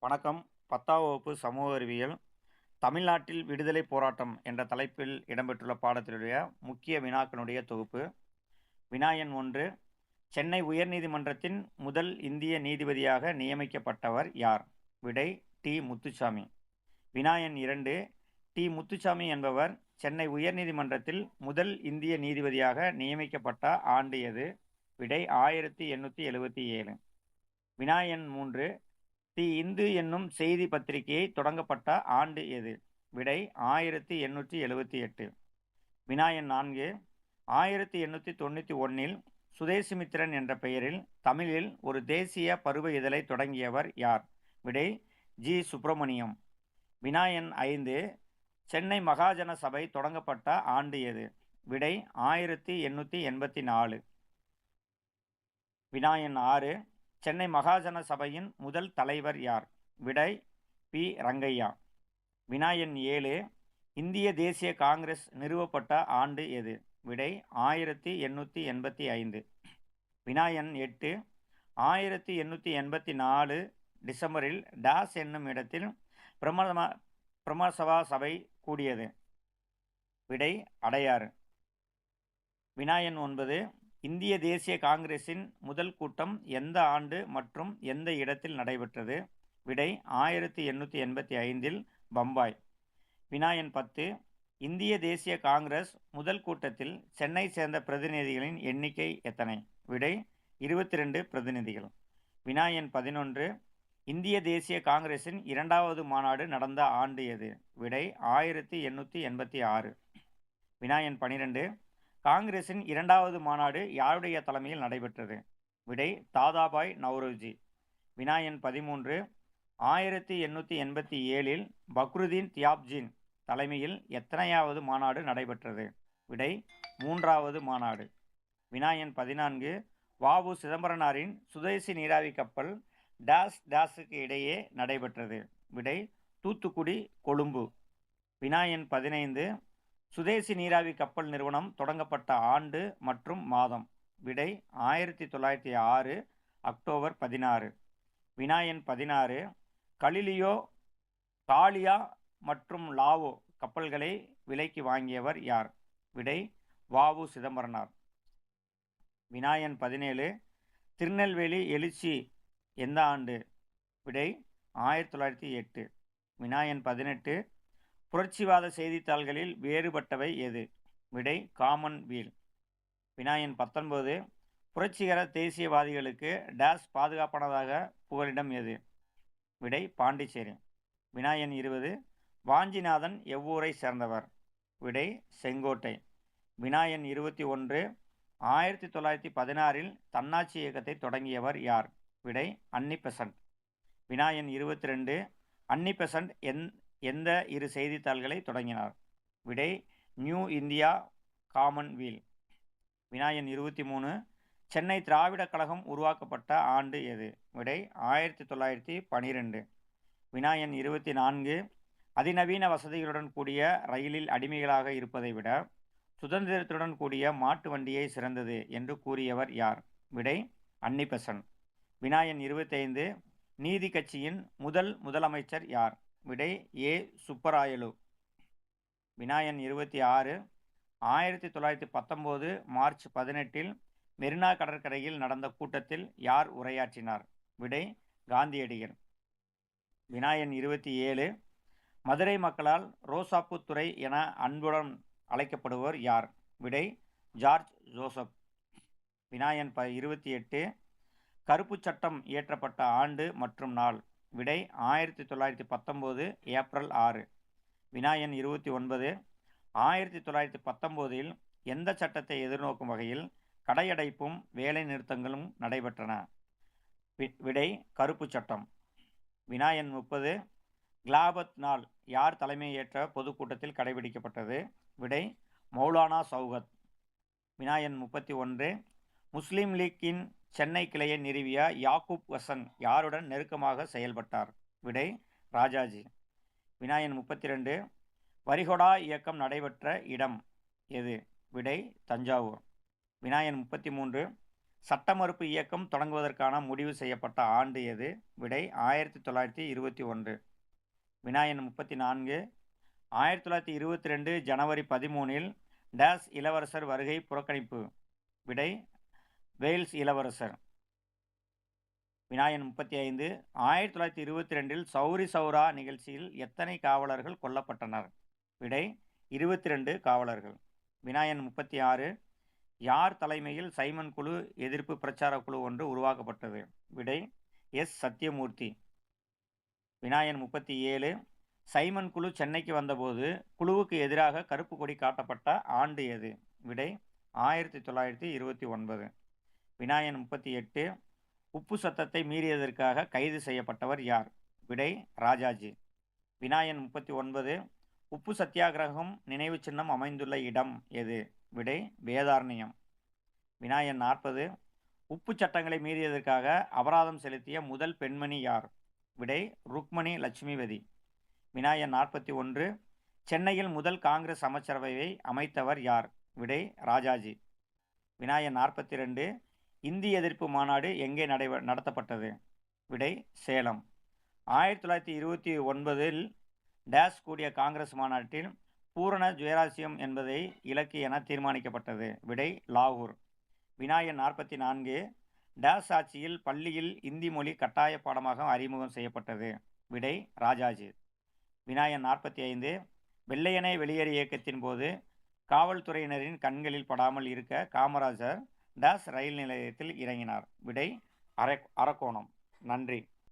வணக்கம். பத்தாம் வகுப்பு சமூக அறிவியல் தமிழ்நாட்டில் விடுதலை போராட்டம் என்ற தலைப்பில் இடம்பெற்றுள்ள பாடத்தினுடைய முக்கிய வினாக்களுடைய தொகுப்பு. வினாயன் ஒன்று. சென்னை உயர்நீதிமன்றத்தின் முதல் இந்திய நீதிபதியாக நியமிக்கப்பட்டவர் யார்? விடை டி. முத்துசாமி. வினாயன் இரண்டு. டி. முத்துசாமி என்பவர் சென்னை உயர்நீதிமன்றத்தில் முதல் இந்திய நீதிபதியாக நியமிக்கப்பட்ட ஆண்டு எது? விடை ஆயிரத்தி எண்ணூற்றி எழுபத்தி ஏழு. வினாயன் மூன்று. தி இந்து என்னும் செய்தி பத்திரிகையை தொடங்கப்பட்ட ஆண்டு எது? விடை ஆயிரத்தி எண்ணூற்றி எழுபத்தி எட்டு. வினாயன் நான்கு. ஆயிரத்தி எண்ணூற்றி தொண்ணூற்றி ஒன்றில் சுதேசிமித்திரன் என்ற பெயரில் தமிழில் ஒரு தேசிய பருவ இதழை தொடங்கியவர் யார்? விடை ஜி. சுப்பிரமணியம். வினாயன் ஐந்து. சென்னை மகாஜன சபை தொடங்கப்பட்ட ஆண்டு எது? விடை ஆயிரத்தி எண்ணூற்றி எண்பத்தி நாலு. வினாயன் ஆறு. சென்னை மகாஜன சபையின் முதல் தலைவர் யார்? விடை பி. ரங்கையா. வினாயன் ஏழு. இந்திய தேசிய காங்கிரஸ் நிறுவப்பட்ட ஆண்டு எது? விடை ஆயிரத்தி எண்ணூற்றி எண்பத்தி ஐந்து. வினாயன் எட்டு. ஆயிரத்தி எண்ணூற்றி எண்பத்தி நாலு டிசம்பரில் டாஸ் என்னும் இடத்தில் பிரமதமா பிரமசபா சபை கூடியது. விடை அடையாறு. வினாயன் ஒன்பது. இந்திய தேசிய காங்கிரசின் முதல் கூட்டம் எந்த ஆண்டு மற்றும் எந்த இடத்தில் நடைபெற்றது? விடை ஆயிரத்தி எண்ணூற்றி எண்பத்தி ஐந்தில் பம்பாய். வினாயன் பத்து. இந்திய தேசிய காங்கிரஸ் முதல் கூட்டத்தில் சென்னை சேர்ந்த பிரதிநிதிகளின் எண்ணிக்கை எத்தனை? விடை இருபத்தி ரெண்டு பிரதிநிதிகள். வினாயன் பதினொன்று. இந்திய தேசிய காங்கிரசின் இரண்டாவது மாநாடு நடந்த ஆண்டு எது? விடை ஆயிரத்தி எண்ணூற்றி எண்பத்தி ஆறு. வினாயன் பனிரெண்டு. காங்கிரசின் இரண்டாவது மாநாடு யாருடைய தலைமையில் நடைபெற்றது? விடை தாதாபாய் நவ்ரோஜி. வினாயன் பதிமூன்று. ஆயிரத்தி எண்ணூற்றி எண்பத்தி ஏழில் பக்ருதீன் தியாப்ஜின் தலைமையில் எத்தனையாவது மாநாடு நடைபெற்றது? விடை மூன்றாவது மாநாடு. வினாயன் பதினான்கு. வாவு சிதம்பரனாரின் சுதேசி நீராவி கப்பல் டேஸ் டேஸுக்கு இடையே நடைபெற்றது. விடை தூத்துக்குடி கொழும்பு. வினாயன் பதினைந்து. சுதேசி நீராவி கப்பல் நிறுவனம் தொடங்கப்பட்ட ஆண்டு மற்றும் மாதம். விடை ஆயிரத்தி தொள்ளாயிரத்தி ஆறு அக்டோபர் பதினாறு. வினாயன் பதினாறு. கலிலியோ காலியா மற்றும் லாவோ கப்பல்களை விலைக்கு வாங்கியவர் யார்? விடை வாவு சிதம்பரனார். வினாயன் பதினேழு. திருநெல்வேலி எழுச்சி எந்த ஆண்டு? விடை ஆயிரத்தி தொள்ளாயிரத்தி எட்டு. வினாயன் பதினெட்டு. புரட்சிவாத செய்தித்தாள்களில் வேறுபட்டவை எது? விடை காமன் வீல் வினாயன் பத்தொன்பது. புரட்சிகர தேசியவாதிகளுக்கு டேஸ் பாதுகாப்பானதாக புகலிடம் எது? விடை பாண்டிச்சேரி. வினாயன் இருபது. வாஞ்சிநாதன் எவ்வூரை சேர்ந்தவர்? விடை செங்கோட்டை. வினாயன் இருபத்தி ஒன்று. ஆயிரத்தி தொள்ளாயிரத்தி பதினாறில் தன்னாட்சி இயக்கத்தை தொடங்கியவர் யார்? விடை அன்னி பெசன்ட் வினாயன் இருபத்தி ரெண்டு. அன்னி பெசன்ட் எந் எந்த இரு செய்தித்தாள்களை தொடங்கினார்? விடை நியூ இந்தியா காமன்வீல். வினாயன் இருபத்தி மூணு. சென்னை திராவிடக் கழகம் உருவாக்கப்பட்ட ஆண்டு எது? விடை ஆயிரத்தி தொள்ளாயிரத்தி பனிரெண்டு. வினாயன் இருபத்தி நான்கு. அதிநவீன வசதிகளுடன் கூடிய ரயிலில் அடிமைகளாக இருப்பதை விட சுதந்திரத்துடன் கூடிய மாட்டு வண்டியை சிறந்தது என்று கூறியவர் யார்? விடை அன்னிபெசன். வினாயன் இருபத்தைந்து. நீதி கட்சியின் முதல் முதலமைச்சர் யார்? விடை ஏ சுப்பராயலு. வினாயன் இருபத்தி ஆறு ஆயிரத்தி தொள்ளாயிரத்தி பத்தொம்போது மார்ச் பதினெட்டில் மெரினா கடற்கரையில் நடந்த கூட்டத்தில் யார் உரையாற்றினார்? விடை காந்தியடிகள். வினாயன் இருபத்தி ஏழு மதுரை மக்களால் ரோசாப்பு துறை என அன்புடன் அழைக்கப்படுவர் யார்? விடை ஜார்ஜ் ஜோசப். வினாயன் ப இருபத்தி எட்டு கருப்பு சட்டம் இயற்றப்பட்ட ஆண்டு மற்றும் நாள். விடை ஆயிரத்தி தொள்ளாயிரத்தி பத்தொம்போது ஏப்ரல் ஆறு. வினாயன் இருபத்தி ஒன்பது. ஆயிரத்தி தொள்ளாயிரத்தி பத்தொம்போதில் எந்த சட்டத்தை எதிர்நோக்கும் வகையில் கடையடைப்பும் வேலை நிறுத்தங்களும் நடைபெற்றன? விடை கருப்பு சட்டம். வினாயன் முப்பது. கிலாபத் நாள் யார் தலைமையேற்ற பொதுக்கூட்டத்தில் கடைபிடிக்கப்பட்டது? விடை மௌலானா சௌகத். வினாயன் முப்பத்தி ஒன்று. முஸ்லீம் லீக்கின் சென்னை கிளையை நிறுவிய யாக்கூப் வசன் யாருடன் நெருக்கமாக செயல்பட்டார்? விடை ராஜாஜி. வினாயன் முப்பத்தி ரெண்டு வரிகொடா இயக்கம் நடைபெற்ற இடம் எது? விடை தஞ்சாவூர். வினாயன் முப்பத்தி மூன்று சட்ட மறுப்பு இயக்கம் தொடங்குவதற்கான முடிவு செய்யப்பட்ட ஆண்டு எது? விடை ஆயிரத்தி தொள்ளாயிரத்தி இருபத்தி ஒன்று. வினாயன் முப்பத்தி நான்கு ஆயிரத்தி தொள்ளாயிரத்தி இருபத்தி ரெண்டு ஜனவரி பதிமூனில் டேஸ் இளவரசர் வருகை புறக்கணிப்பு. விடை வேல்ஸ் இளவரசர். விநாயகன் முப்பத்தி ஐந்து ஆயிரத்தி தொள்ளாயிரத்தி இருபத்தி ரெண்டில் சௌரி சௌரா நிகழ்ச்சியில் எத்தனை காவலர்கள் கொல்லப்பட்டனர்? விடை இருபத்தி ரெண்டு காவலர்கள். விநாயகன் முப்பத்தி ஆறு யார் தலைமையில் சைமன் குழு எதிர்ப்பு பிரச்சார குழு ஒன்று உருவாக்கப்பட்டது? விடை எஸ். சத்யமூர்த்தி விநாயகன் முப்பத்தி ஏழு சைமன் குழு சென்னைக்கு வந்தபோது குழுவுக்கு எதிராக கருப்பு கொடி காட்டப்பட்ட ஆண்டு எது? விடை ஆயிரத்தி தொள்ளாயிரத்தி இருபத்தி ஒன்பது. வினாயன் முப்பத்தி எட்டு உப்பு சத்தத்தை மீறியதற்காக கைது செய்யப்பட்டவர் யார்? விடை ராஜாஜி. வினாயன் முப்பத்தி ஒன்பது உப்பு சத்தியாகிரகம் நினைவு சின்னம் அமைந்துள்ள இடம் எது? விடை வேதாரண்யம். வினாயன் நாற்பது உப்பு சட்டங்களை மீறியதற்காக அபராதம் செலுத்திய முதல் பெண்மணி யார்? விடை ருக்மணி லட்சுமிவதி வினாயன் நாற்பத்தி ஒன்று சென்னையில் முதல் காங்கிரஸ் அமைச்சரவையை அமைத்தவர் யார்? விடை ராஜாஜி. வினாயன் நாற்பத்தி ரெண்டு இந்தி எதிர்ப்பு மாநாடு எங்கே நடைபெ நடத்தப்பட்டது? விடை சேலம். ஆயிரத்தி தொள்ளாயிரத்தி இருபத்தி ஒன்பதில் டேஸ் கூடிய காங்கிரஸ் மாநாட்டில் பூரண ஜுவராசியம் என்பதை இலக்கு என தீர்மானிக்கப்பட்டது. விடை லாகூர். வினாயன் நாற்பத்தி நான்கு டேஸ் ஆட்சியில் பள்ளியில் இந்தி மொழி கட்டாய பாடமாக அறிமுகம் செய்யப்பட்டது. விடை ராஜாஜி. வினாயன் நாற்பத்தி ஐந்து வெள்ளையனை வெளியேறு இயக்கத்தின் போது காவல்துறையினரின் கண்களில் படாமல் இருக்க காமராஜர் டேஸ் ரயில் நிலையத்தில் இறங்கினார். விடை அரை அரக்கோணம் நன்றி.